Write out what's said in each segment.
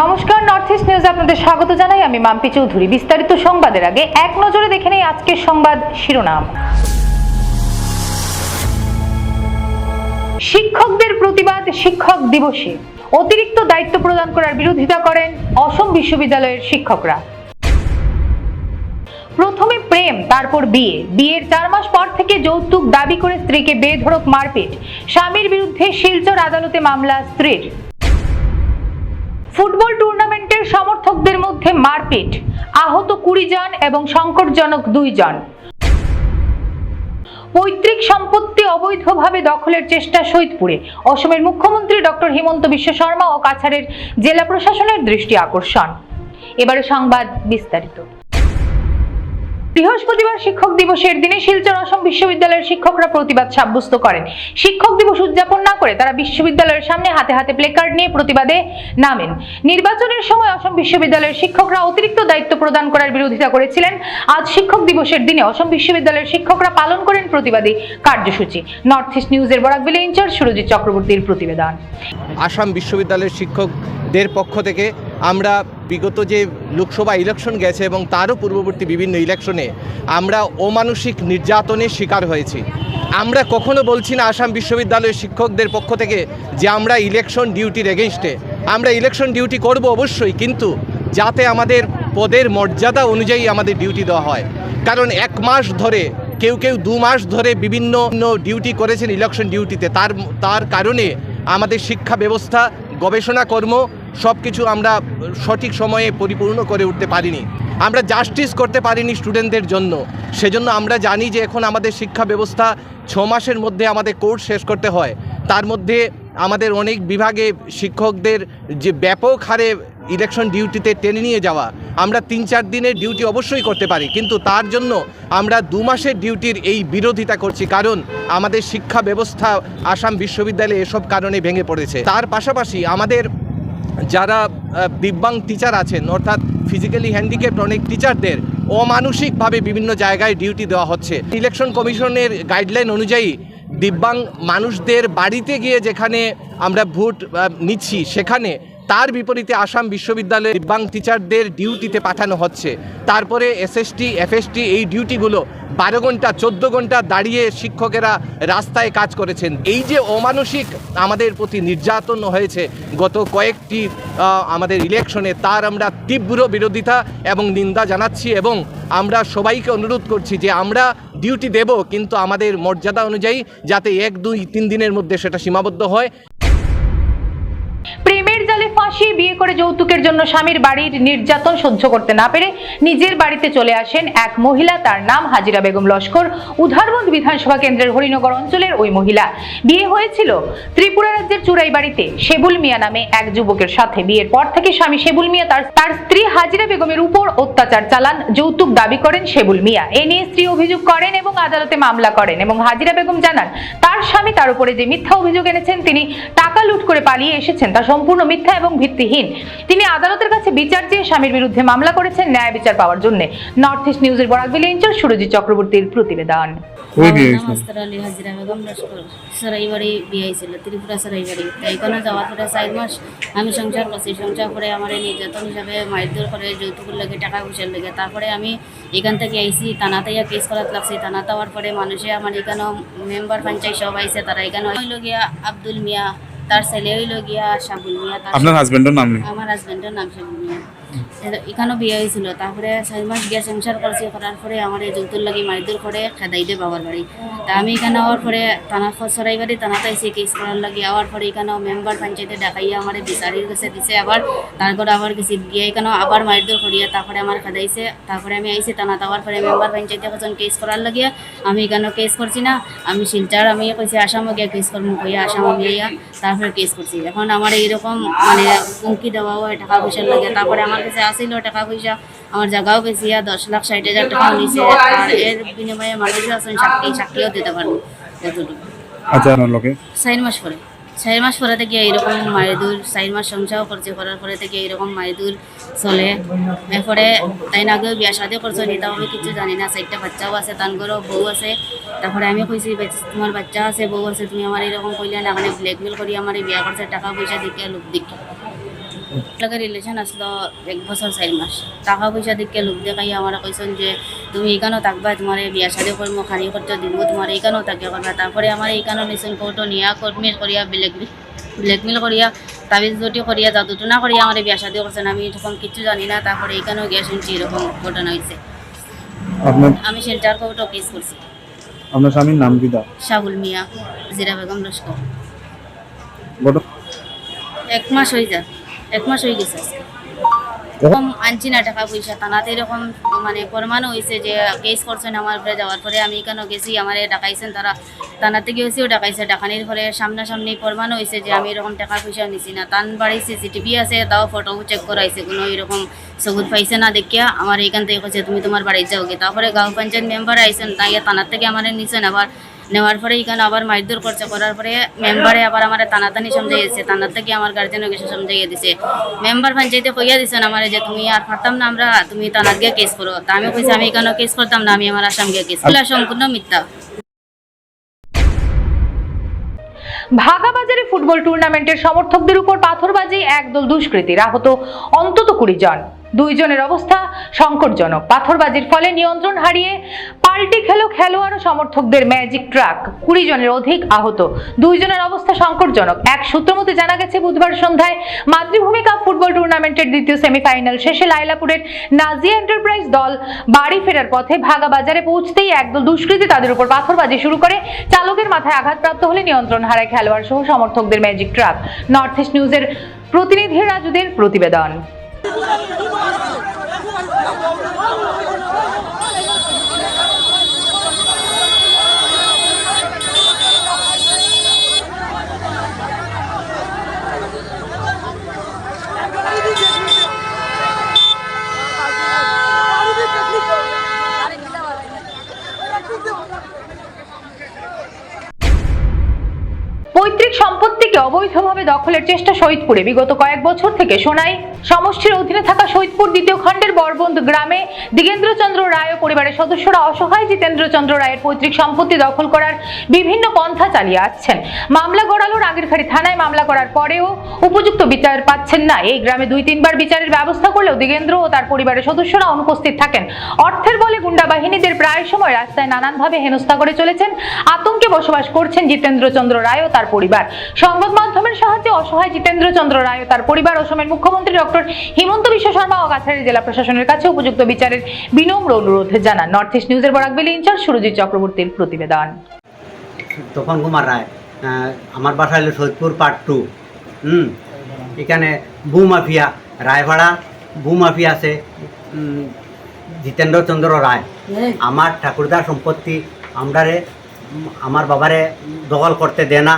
নমস্কার north east news আপনাদের স্বাগত জানাই। আমি মাম্পি চৌধুরী। বিস্তারিত সংবাদের আগে এক নজরে দেখে নেই আজকের সংবাদ শিরোনাম। শিক্ষকদের প্রতিবাদ শিক্ষক দিবসে। অতিরিক্ত দায়িত্ব প্রদান করার বিরোধিতা করেন অসম বিশ্ববিদ্যালয়ের শিক্ষকরা। প্রথমে প্রেম, তারপর বিয়ে। বিয়ের চার মাস পর থেকে যৌতুক দাবি করে স্ত্রীকে বেধড়ক মারপিট। স্বামীর বিরুদ্ধে শিলচর আদালতে মামলা, স্ত্রীর। ফুটবল টুর্নামেন্টের সমর্থকদের মধ্যে মারপিট। আহত কুড়ি জন এবং সংকটজনক দুই জন। পৈতৃক সম্পত্তি অবৈধভাবে দখলের চেষ্টা সৈদপুরে অসমের মুখ্যমন্ত্রী ডক্টর হিমন্ত বিশ্ব শর্মা ও কাছাড়ের জেলা প্রশাসনের দৃষ্টি আকর্ষণ। এবারে সংবাদ বিস্তারিত। বৃহস্পতিবার শিক্ষক দিবসের দিনে শিলচর অসম বিশ্ববিদ্যালয়ের শিক্ষকরা প্রতিবাদ সাব্যস্ত করেন। শিক্ষক দিবস উদযাপন না করে তারা বিশ্ববিদ্যালয়ের সামনে হাতে হাতে প্লেকার্ড নিয়ে প্রতিবাদে নামেন। নির্বাচনের সময় অসম বিশ্ববিদ্যালয়ের শিক্ষকরা অতিরিক্ত দায়িত্ব প্রদান করার বিরোধিতা করেছিলেন। আজ শিক্ষক দিবসের দিনে অসম বিশ্ববিদ্যালয়ের শিক্ষকরা পালন করেন প্রতিবাদী কার্যসূচি। নর্থ ইস্ট নিউজের বরাকবিলে ইনচার্জ সুরজিৎ চক্রবর্তীর প্রতিবেদন। আসাম বিশ্ববিদ্যালয়ের শিক্ষকদের পক্ষ থেকে আমরা বিগত যে লোকসভা ইলেকশন গেছে এবং তারও পূর্ববর্তী বিভিন্ন ইলেকশনে আমরা অমানসিক নির্যাতনের শিকার হয়েছি। আমরা কখনো বলছি না আসাম বিশ্ববিদ্যালয়ের শিক্ষকদের পক্ষ থেকে যে আমরা ইলেকশন ডিউটির এগেনস্টে আমরা ইলেকশন ডিউটি করব অবশ্যই, কিন্তু যাতে আমাদের পদের মর্যাদা অনুযায়ী আমাদের ডিউটি দেওয়া হয়। কারণ এক মাস ধরে, কেউ কেউ দু মাস ধরে বিভিন্ন ডিউটি করেছেন ইলেকশন ডিউটিতে তার তার কারণে আমাদের শিক্ষা ব্যবস্থা, গবেষণা কর্ম সব কিছু আমরা সঠিক সময়ে পরিপূর্ণ করে উঠতে পারিনি। আমরা জাস্টিস করতে পারিনি স্টুডেন্টদের জন্য। সেজন্য আমরা জানি যে এখন আমাদের শিক্ষা ব্যবস্থা ছ মাসের মধ্যে আমাদের কোর্স শেষ করতে হয়। তার মধ্যে আমাদের অনেক বিভাগে শিক্ষকদের যে ব্যাপক হারে ইলেকশন ডিউটিতে টেনে নিয়ে যাওয়া, আমরা তিন চার দিনের ডিউটি অবশ্যই করতে পারি। কিন্তু তার জন্য আমরা দু মাসের ডিউটির এই বিরোধিতা করছি। কারণ আমাদের শিক্ষা ব্যবস্থা আসাম বিশ্ববিদ্যালয়ে এসব কারণে ভেঙে পড়েছে। তার পাশাপাশি আমাদের যারা দিব্যাং টিচার আছেন, অর্থাৎ ফিজিক্যালি হ্যান্ডিক্যাপ্ট অনেক টিচারদের অমানসিকভাবে বিভিন্ন জায়গায় ডিউটি দেওয়া হচ্ছে। ইলেকশন কমিশনের গাইডলাইন অনুযায়ী দিব্যাং মানুষদের বাড়িতে গিয়ে যেখানে আমরা ভোট নিচ্ছি, সেখানে তার বিপরীতে আসাম বিশ্ববিদ্যালয়ে দিব্যাং টিচারদের ডিউটিতে পাঠানো হচ্ছে। তারপরে এসএসটি এফএসটি এই ডিউটিগুলো বারো ঘণ্টা, চোদ্দ ঘণ্টা দাঁড়িয়ে শিক্ষকেরা রাস্তায় কাজ করেছেন। এই যে অমানসিক আমাদের প্রতি নির্যাতন হয়েছে, গত কয়েকটি আমাদের ইলেকশনে তার আমরা তীব্র বিরোধিতা এবং নিন্দা জানাচ্ছি এবং আমরা সবাইকে অনুরোধ করছি যে আমরা ডিউটি দেব, কিন্তু আমাদের মর্যাদা অনুযায়ী যাতে এক, দুই, তিন দিনের মধ্যে সেটা সীমাবদ্ধ হয়। জালে ফাঁসিয়ে বিয়ে করে যৌতুকের জন্য স্বামীর বাড়ির নির্যাতন সহ্য করতে না পেরে নিজের বাড়িতে চলে আসেন এক মহিলা। তার নাম হাজিরা বেগম লস্কর। উধারবন্দ বিধানসভা কেন্দ্রের হরিনগর অঞ্চলের ওই মহিলা। বিয়ে হয়েছিল ত্রিপুরা রাজ্যের চুরাই বাড়িতে শেবুল মিয়া নামে এক যুবকের সাথে। বিয়ের পর থেকে স্বামী শেবুল মিয়া তার তার স্ত্রী হাজিরা বেগমের উপর অত্যাচার চালান। যৌতুক দাবি করেন শেবুল মিয়া। এ নিয়ে স্ত্রী অভিযোগ করেন এবং আদালতে মামলা করেন এবং হাজিরা বেগম জানান, তার স্বামী তার উপরে যে মিথ্যা অভিযোগ এনেছেন, তিনি টাকা লুট করে পালিয়ে এসেছেন। তা সম্পূর্ণ মিথ্যা এবং ভিত্তিহীন। তিনি আদালতের কাছে বিচার চেয়ে স্বামীর বিরুদ্ধে মামলা করেছেন ন্যায় বিচার পাওয়ার জন্য। নর্থ ইস্ট নিউজের বরাকবিল ইঞ্চার্জ সুরজিৎ চক্রবর্তীর প্রতিবেদন। কই বিয়ে হয়েছিল নমস্কার আলী হাজিরা বেগম লস্কর সরাইবাড়ি বিয়ে হয়েছিল ত্রিপুরা সরাইবাড়ি। এখানে যাওয়ার পরে চার মাস আমি সংসার করছি। সংসার করে আমার নির্যাতন হিসাবে মারধর করে যৌতুকের লেগে টাকা পয়সার লেগে। তারপরে আমি এখান থেকে আইসি থানাতে ইয়া কেস করাত লাগছি। থানাতে হওয়ার পরে মানুষে আমার এখানেও মেম্বার পঞ্চায়েত সব আইসে তারা এখানে হইল গিয়া আব্দুল মিয়া তার ছেলে হইল গিয়া শাবুল মিয়া তার আপনার হাজবেন্ডের নাম নেই আমার হাজবেন্ডের নাম শাবুল মিয়া এ- এখানেও বিয়ে হয়েছিল। তারপরে ছয় মাস গিয়ে সংসার করছি, করার পরে আমার এই যৌতুর লাগি মারধর করে খেদাই দে বাবার বাড়ি। তা আমি এখানে হওয়ার পরে থানা সরাই বাড়ি থানাতে এসে কেস করার লাগি আওয়ার পরে এখানেও মেম্বার পঞ্চায়েতে ডাকাইয়া আমার বিচারির কাছে দিছে আবার। তারপরে আবার গেছি, গিয়ে এখানেও আবার মারধর করিয়া তারপরে আমার খেদাইছে। তারপরে আমি আইসি থানা তাওয়ার পরে মেম্বার পঞ্চায়েতে কজন কেস করার লাগিয়া আমি এখানেও কেস করছি না। আমি শিলচার, আমি কইছি আসামও গিয়ে কেস করব কইয়া আসাম ইয়া তারপরে কেস করছি। এখন আমার এইরকম মানে হুমকি দেওয়া হয়, টাকা পয়সার লাগে তারপরে আমার কাছে আসিল টাকা পয়সা। আমার জায়গাও বেশি আর দশ লাখ ষাট হাজার টাকা নিছে আর এর বিনিময়ে মানুষও আছেন সাক্ষী সাক্ষীও দিতে পারব আচ্ছা লোকে? চার মাস পরে। চার মাস পরে থেকে এইরকম মায়েদুর চার মাস সংসার করছে করার পরে থেকে এইরকম মায়েদুর চলে। এরপরে তাই না আগেও বিয়া শাদি করছ নি তাও আমি কিছু জানি না চারটা বাচ্চাও আছে তান ঘরেও বউ আছে। তারপরে আমি কইছি তোমার বাচ্চা আছে বউ আছে তুমি আমার এরকম কইলে না মানে ব্ল্যাকমেল করি আমার বিয়া করছে টাকা পয়সা দিকে লোক দিকে। লাগে রিলেশন আসলো এক বছর চার মাস। টাকা পয়সা দিকে লোক দেখাই আমার কইছেন যে তুমি এইখানেও থাকবা তোমার বিয়া শাদি করব খানি খরচ দিব তোমার এইখানেও থাকে করবা তারপরে আমার এইখানেও নিছেন কোর্টও নিয়া কর্মীর করিয়া ব্ল্যাকমেল ব্ল্যাকমেল করিয়া তাবিজ জটি করিয়া জাদুটনা করিয়া আমার বিয়া শাদি করছেন আমি তখন কিছু জানি না তারপরে এইখানেও গিয়া শুনছি এরকম ঘটনা হয়েছে আমি সেন্টার কোর্টও কেস করছি আপনার স্বামীর নাম কি দা? শাহুল মিয়া জিরা বেগম লস্কর এক মাস হয়ে যায়। এক মাস হয়ে গেছে। এরকম আনছি না টাকা পয়সা তানাতে এরকম মানে প্রমাণ হয়েছে যে কেস করছেন আমার উপরে যাওয়ার পরে। আমি কেন গেছি আমার ডাকাইছেন তারা। থানাতে গেছিও ডাকাইছে। ডাকানির পরে সামনাসামনি প্রমাণ হয়েছে যে আমি এরকম টাকা পয়সা নিছি না। তান বাড়ি সিসিটিভি আছে তাও ফটো চেক করাইছে। কোনো এরকম সবুত পাইছে না দেখিয়া আমার এইখান থেকে কইছে তুমি তোমার বাড়ি যাও গে। তারপরে গাঁও পঞ্চায়েত মেম্বার আইসেন তাই থানার থেকে আমার নিছেন আবার। নেওয়ার পরে এখানে আবার মারধর করছে, করার পরে মেম্বারে আবার আমার টানাটানি সমঝাইছে টানার থেকে আমার গার্জেনও কিছু সমঝাইয়া দিছে? মেম্বার পঞ্চায়েতে কইয়া দিছেন আমার যে, তুমি আর পারতাম না আমরা, তুমি টানার গিয়ে কেস করো। তা আমি কইছি, আমি এখানে কেস করতাম না? আমি আমার আসাম গিয়ে কেস এগুলা সম্পূর্ণ মিথ্যা। ভাগাবাজারে ফুটবল টুর্নামেন্টের সমর্থকদের উপর পাথরবাজি, একদল দুষ্কৃতীর আহত। অন্তত কুড়ি জন। দুইজনের অবস্থা সংকটজনক। পাথরবাজির ফলে নিয়ন্ত্রণ হারিয়ে পাল্টি খেলো খেলোয়াড় ও সমর্থকদের ম্যাজিক ট্রাক। কুড়ি জনের অধিক আহত। দুইজনের অবস্থা সংকটজনক। এক সূত্র মতে জানা গেছে, বুধবার সন্ধ্যায় মাতৃভূমি কাপ ফুটবল টুর্নামেন্টের দ্বিতীয় সেমিফাইনাল শেষে লাইলাপুরের নাজিয়া এন্টারপ্রাইজ দল বাড়ি ফেরার পথে ভাগা বাজারে পৌঁছতেই একদল দুষ্কৃতী তাদের উপর পাথরবাজি শুরু করে। চালকের মাথায় আঘাতপ্রাপ্ত হলে নিয়ন্ত্রণ হারায় খেলোয়াড় সহ সমর্থকদের ম্যাজিক ট্রাক। নর্থ ইস্ট নিউজের প্রতিনিধি রাজুদের প্রতিবেদন। পৈতৃক সম্পত্তিকে অবৈধভাবে দখলের চেষ্টা শহীদপুরে বিগত কয়েক বছর থেকে সোনাই সমষ্টির অধীনে থাকা শহীদপুর দ্বিতীয় খণ্ডের বরবন্দ গ্রামে দিগেন্দ্রচন্দ্র রায় ও পরিবারের সদস্যরা অসহায় জিতেন্দ্রচন্দ্র রায়ের পৈতৃক সম্পত্তি দখল করার বিভিন্ন পন্থা চালিয়ে আসছেন। মামলা গড়ালো রাগেরখাড়ি থানায়। মামলা করার পরেও উপযুক্ত বিচার পাচ্ছেন না। এই গ্রামে দুই তিনবার বিচারের ব্যবস্থা করলেও দিগেন্দ্র ও তার পরিবারের সদস্যরা অনুপস্থিত থাকেন। অর্থের বলে গুন্ডা বাহিনীদের প্রায় সময় রাস্তায় নানানভাবে হেনস্থা করে চলেছেন। আতঙ্কে বসবাস করছেন জিতেন্দ্রচন্দ্র রায় ও তার পরিবার। সংবাদ মাধ্যমের সাহায্যে অসহায় জিতেন্দ্রচন্দ্র রায় ও তার পরিবার অসমের মুখ্যমন্ত্রী ডক্টর হিমন্ত বিশ্ব শর্মা ও কাছাড়ি জেলা প্রশাসনের কাছে উপযুক্ত বিচারের বিনম্র অনুরোধ জানান। নর্থ ইস্ট নিউজের বরাকবেলি ইনচার্জ সুরজিৎ চক্রবর্তীর প্রতিবেদন। তপন কুমার রায় আমার বাসা হলো সৈদপুর পার্ট টু হুম এখানে বু মাফিয়া রায়ভাড়া বু মাফিয়া আছে উম, জিতেন্দ্রচন্দ্র রায়। আমার ঠাকুরদার সম্পত্তি আমরারে আমার বাবারে দখল করতে দেয় না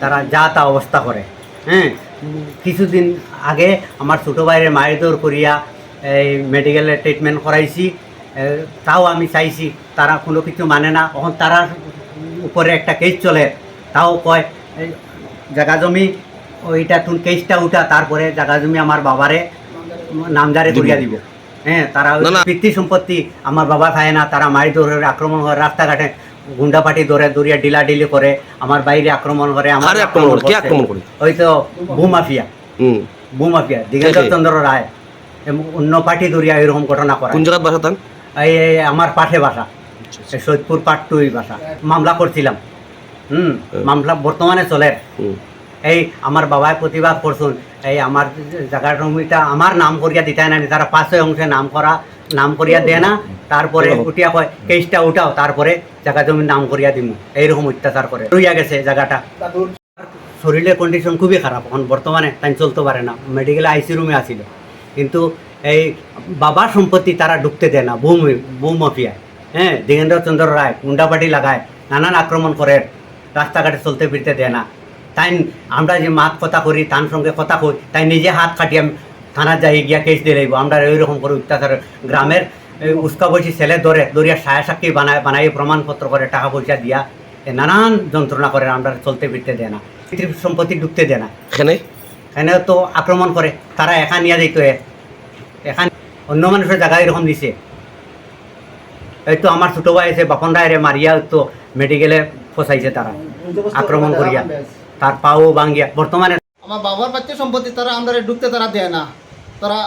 তারা যা তা অবস্থা করে। হ্যাঁ কিছুদিন আগে আমার ছোটো ভাইয়ের মায়ের দৌড় করিয়া এই মেডিকেলে ট্রিটমেন্ট করাইছি। তাও আমি চাইছি তারা কোনো কিছু মানে না। তখন তারা উপরে একটা কেস চলে তাও কয় জাগা জমি ওইটা তুন কেসটা উঠা তারপরে জাগা জমি আমার বাবারে নামজারে করিয়া দিব। হ্যাঁ তারা পিতৃ সম্পত্তি আমার বাবা খায় না তারা মারি ধরে আক্রমণ করে রাস্তাঘাটে গুন্ডাপাটি ধরে দরিয়া ডিলা ডিলি করে আমার বাইরে আক্রমণ করে আমার আক্রমণ করে? কে আক্রমণ করে? ওই তো ভূমাফিয়া। হুম। ভূমাফিয়া দিগেন্দ্র চন্দ্র রায়। অন্য পার্টি দরিয়া এরকম ঘটনা করে কোন জায়গার বাসা এই আমার পাশে বাসা এই সৈদপুর পাট টুই বাসা মামলা করছিলাম। হুম মামলা বর্তমানে চলে। এই আমার বাবায় প্রতিবাদ করছুন। এই আমার জায়গার জমিটা আমার নাম করিয়া দিতে না তারা পাঁচশো অংশে নাম করা নাম করিয়া দেয় না। তারপরে উঠিয়া কয় কেসটা উঠাও তারপরে জায়গা জমির নাম করিয়া দিমু। এইরকম অত্যাচার করে। রইয়া গেছে জায়গাটা। শরীরের কন্ডিশন খুবই খারাপ। এখন বর্তমানে তাই চলতে পারে না। মেডিকেলে আইসি রুমে আসিল কিন্তু এই বাবার সম্পত্তি তারা ঢুকতে দেয় না ভূমি ভূমাফিয়া হ্যাঁ দিগেন্দ্রচন্দ্র রায় গুন্ডাপাটি লাগায় নানান আক্রমণ করে রাস্তাঘাটে চলতে ফিরতে দেয় না। তাই আমরা যে মাত কথা করি তার সঙ্গে কথা কই তাই নিজে হাত কাটিয়ে আমি থানা যাই গিয়া কেস দিয়ে লাগবো আমরা ওইরকম করে অত্যাচার গ্রামের উস্কা বসি ছেলে ধরে দরিয়া সায়া সাক্ষী বানায় বানাই প্রমাণপত্র করে টাকা পয়সা দিয়া। এ নানান যন্ত্রণা করে আমরা চলতে ফিরতে দেয় না। পিতৃ সম্পত্তি ঢুকতে দেয় না। এখানে? এখানে তো আক্রমণ করে তারা একা নিয়ে যাইতো এ। এখান অন্য মানুষের জায়গায় এরকম দিছে। এই তো আমার ছোটো ভাই আছে বাপন রায়রে মারিয়া তো মেডিকেলে ফসাইছে তারা আক্রমণ করিয়া তার পাও ভাঙ্গিয়া বর্তমানে আমার বাবার পাচ্ছে সম্পত্তি তারা আমরা ঢুকতে তারা দেয় না। তারা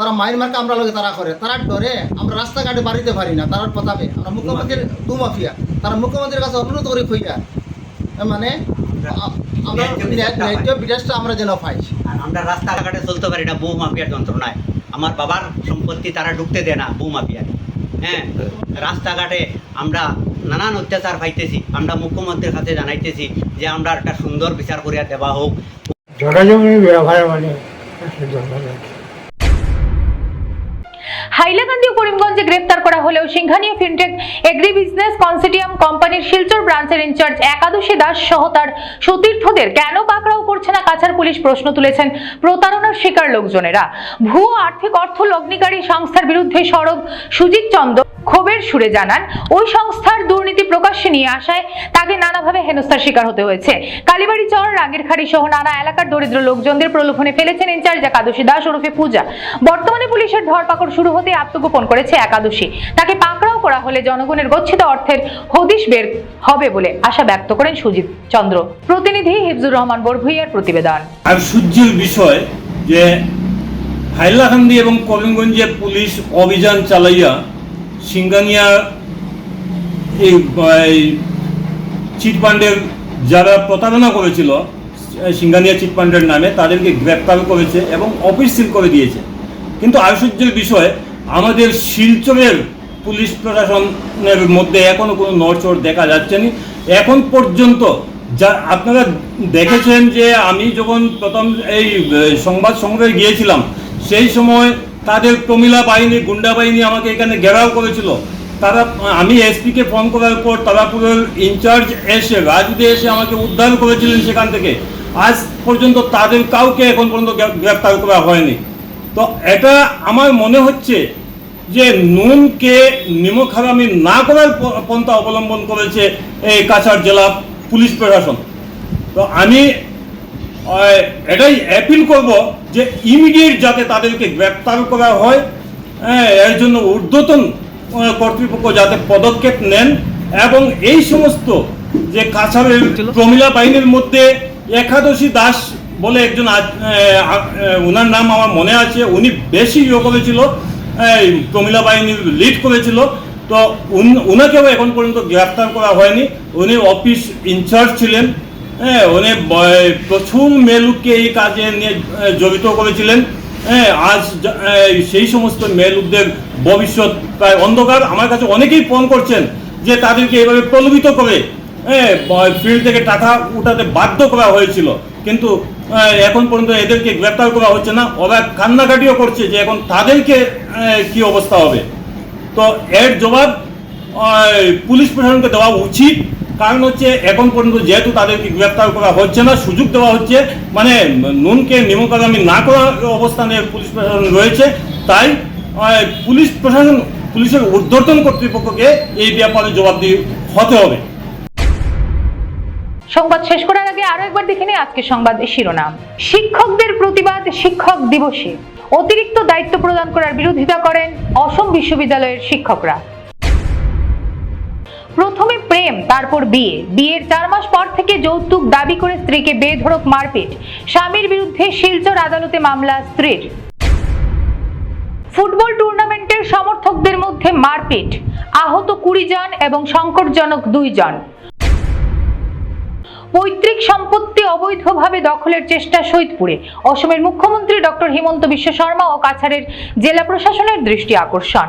তারা মাইন মার্কে আমরা লগে তারা করে। তারা ডরে আমরা রাস্তাঘাটে বাড়িতে পারি না তারা প্রতাপে আমরা মুখ্যমন্ত্রীর দু মাফিয়া। তারা মুখ্যমন্ত্রীর কাছে অনুরোধ করি খুইয়া মানে আমরা ন্যায্য যেন পাই। আমরা রাস্তাঘাটে চলতে পারি না বউ মাফিয়ার যন্ত্রণায় আমার বাবার সম্পত্তি তারা ঢুকতে দেয় না বউ মাফিয়ার। হ্যাঁ রাস্তাঘাটে আমরা নানান অত্যাচার পাইতেছি। আমরা মুখ্যমন্ত্রীর কাছে জানাইতেছি যে আমরা একটা সুন্দর বিচার করিয়া দেওয়া হোক। জনজমি ব্যবহার মানে হাইলাকান্দি ও করিমগঞ্জে গ্রেফতার করা হলেও Singhania fintech agri business consortium কোম্পানির শিলচর ব্রাঞ্চের ইনচার্জ একাদশী দাস সহ তার সতীর্থদের কেন পাকড়াও করছে না কাছার পুলিশ প্রশ্ন তুলেছেন প্রতারণার শিকার লোকজনেরা। ভুয়ো আর্থিক অর্থ লগ্নিকারী সংস্থার বিরুদ্ধে সরব সুজিত চন্দ্র। ক্ষোভের সুরে জানান, ওই সংস্থার দুর্নীতি প্রকাশ্যে নিয়ে আসায় তাকে নানাভাবে হেনস্থার শিকার হতে হয়েছে। কালীবাড়ি চর রাগেরখাড়ি সহ নানা এলাকার দরিদ্র লোকজনদের প্রলোভনে ফেলেছেন ইনচার্জ একাদশী দাস ওরফে পূজা। বর্তমানে পুলিশের ধরপাকড় শুরু হতে আত্মগোপন করেছে একাদশী। তাকে পাকড়াও করা হলে জনগণের গচ্ছিত অর্থের হদিশ বের হবে বলে আশা ব্যক্ত করেন সুজিত চন্দ্র। প্রতিনিধি হিফজুর রহমান বরভুইয়ার প্রতিবেদন। আর সূর্যের বিষয় যে হাইলাকান্দি এবং করিমগঞ্জে পুলিশ অভিযান চালাইয়া সিঙ্গানিয়া, এই চিটপান্ডের যারা প্রতারণা করেছিল সিঙ্গানিয়া চিটপান্ডের নামে, তাদেরকে গ্রেপ্তার করেছে এবং অফিস সিল করে দিয়েছে। কিন্তু আশ্চর্যের বিষয়, আমাদের শিলচরের পুলিশ প্রশাসনের মধ্যে এখনও কোনো নড়চড় দেখা যাচ্ছে না এখন পর্যন্ত যা, আপনারা দেখেছেন যে আমি যখন প্রথম এই সংবাদ সংগ্রহে গিয়েছিলাম, সেই সময় তাদের প্রমিলা বাহিনী, গুন্ডা বাহিনী আমাকে এখানে ঘেরাও করেছিল। তারা, আমি এসপিকে ফোন করার পর তারাপুরের ইনচার্জ এসে, রাজুদে এসে আমাকে উদ্ধার করেছিলেন সেখান থেকে। আজ পর্যন্ত তাদের কাউকে এখন পর্যন্ত গ্রেপ- গ্রেপ্তার করা হয়নি। তো এটা আমার মনে হচ্ছে যে নুনকে নিমক হারামি না করার পন্থা অবলম্বন করেছে এই কাছাড় জেলা পুলিশ প্রশাসন। তো আমি এটাই অ্যাপিল করব যে ইমিডিয়েট যাতে তাদেরকে গ্রেপ্তার করা হয় হ্যাঁ, এর জন্য ঊর্ধ্বতন কর্তৃপক্ষ যাতে পদক্ষেপ নেন এবং এই সমস্ত যে কাছাড়ের প্রমিলা বাহিনীর মধ্যে একাদশী দাস বলে একজন ওনার নাম আমার মনে আছে উনি বেশি ইয়ে করেছিল প্রমিলা বাহিনীর লিড করেছিল তো উন- উনাকেও এখন পর্যন্ত গ্রেপ্তার করা হয়নি উনি অফিস ইনচার্জ ছিলেন হ্যাঁ উনি প্রচুর মেলুককে এই কাজে নিয়ে জড়িত করেছিলেন। হ্যাঁ আজ সেই সমস্ত মেলুকদের ভবিষ্যৎ প্রায় অন্ধকার। আমার কাছে অনেকেই ফোন করছেন যে তাদেরকে এভাবে প্রলোভিত করে হ্যাঁ ফিল্ড থেকে টাকা উঠাতে বাধ্য করা হয়েছিল। কিন্তু এখন পর্যন্ত এদেরকে গ্রেপ্তার করা হচ্ছে না। ওরা কান্নাকাটিও করছে যে এখন তাদেরকে কি অবস্থা হবে। তো এর জবাব পুলিশ প্রশাসনকে দেওয়া উচিত। কারণ হচ্ছে এখন পর্যন্ত যেহেতু তাদেরকে গ্রেপ্তার করা হচ্ছে না, সুযোগ দেওয়া হচ্ছে মানে নুনকে নিমকাগামী না করার অবস্থানে পুলিশ প্রশাসন রয়েছে, তাই পুলিশ প্রশাসন, পুলিশের ঊর্ধ্বতন কর্তৃপক্ষকে এই ব্যাপারে জবাবদিহি হতে হবে। সংবাদ শেষ করার আগে আরও একবার দেখে নিই আজকে সংবাদ শিরোনাম। শিক্ষকদের প্রতিবাদ শিক্ষক দিবসে। অতিরিক্ত দায়িত্ব প্রদান করার বিরোধিতা করেন অসম বিশ্ববিদ্যালয়ের শিক্ষকরা। প্রথমে প্রেম, তারপর বিয়ে। বিয়ের চার মাস পর থেকে যৌতুক দাবি করে স্ত্রীকে বেধড়ক মারপিট। স্বামীর বিরুদ্ধে শিলচর আদালতে মামলা, স্ত্রীর। ফুটবল টুর্নামেন্টের সমর্থকদের মধ্যে মারপিট। আহত কুড়ি জন এবং সংকটজনক দুই জন। পৈতৃক সম্পত্তি অবৈধভাবে দখলের চেষ্টা সৈদপুরে অসমের মুখ্যমন্ত্রী ডক্টর হিমন্ত বিশ্ব শর্মা ও কাছাড়ের জেলা প্রশাসনের দৃষ্টি আকর্ষণ।